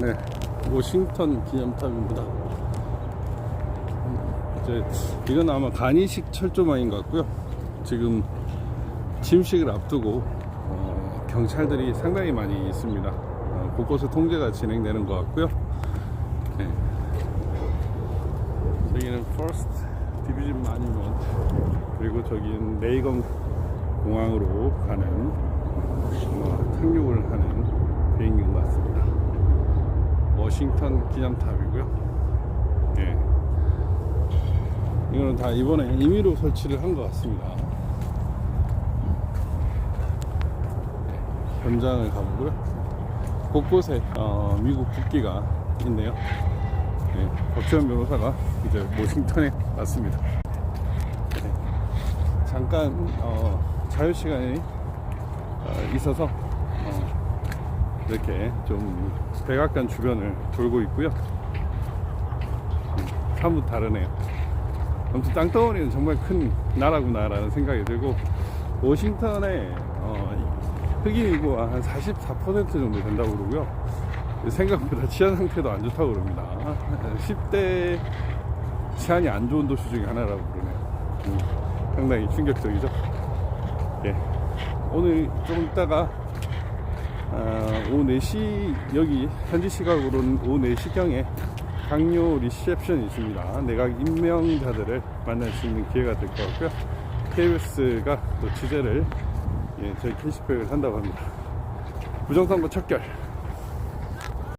네, 워싱턴 기념탑입니다. 음, 이제 이건 아마 간이식 철조망인 것 같고요. 지금 침식을 앞두고 어, 경찰들이 상당히 많이 있습니다. 어, 곳곳에 통제가 진행되는 것 같고요. 네. 저기는 First Division Monument 그리고 저기는 레이건 공항으로 가는 어, 착륙을 하는 비행기인 것 같습니다. 워싱턴 기념탑이고요. 예. 이거는 다 이번에 임의로 설치를 한 것 같습니다. 예, 현장을 가보고요. 곳곳에 어, 미국 국기가 있네요. 예, 박지원 변호사가 이제 워싱턴에 왔습니다. 예, 잠깐 어, 자유 시간이 어, 있어서 어, 이렇게 좀 백악관 주변을 돌고 있고요. 음, 사뭇 다르네요. 아무튼 땅덩어리는 정말 큰 나라구나라는 생각이 들고 워싱턴에 어, 흑인 인구가 한 44% 정도 된다고 그러고요. 생각보다 치안 상태도 안 좋다고 그럽니다. 10대 치안이 안 좋은 도시 중에 하나라고 그러네요. 음, 상당히 충격적이죠. 예. 오늘 조금 있다가 아, 오후 4시 여기 현지 시각으로는 오후 4시경에 강요 리셉션이 있습니다. 내각 임명자들을 만날 수 있는 기회가 될 것 같고요. KBS가 또 취재를 예, 저희 캐시백을 한다고 합니다. 부정선거 척결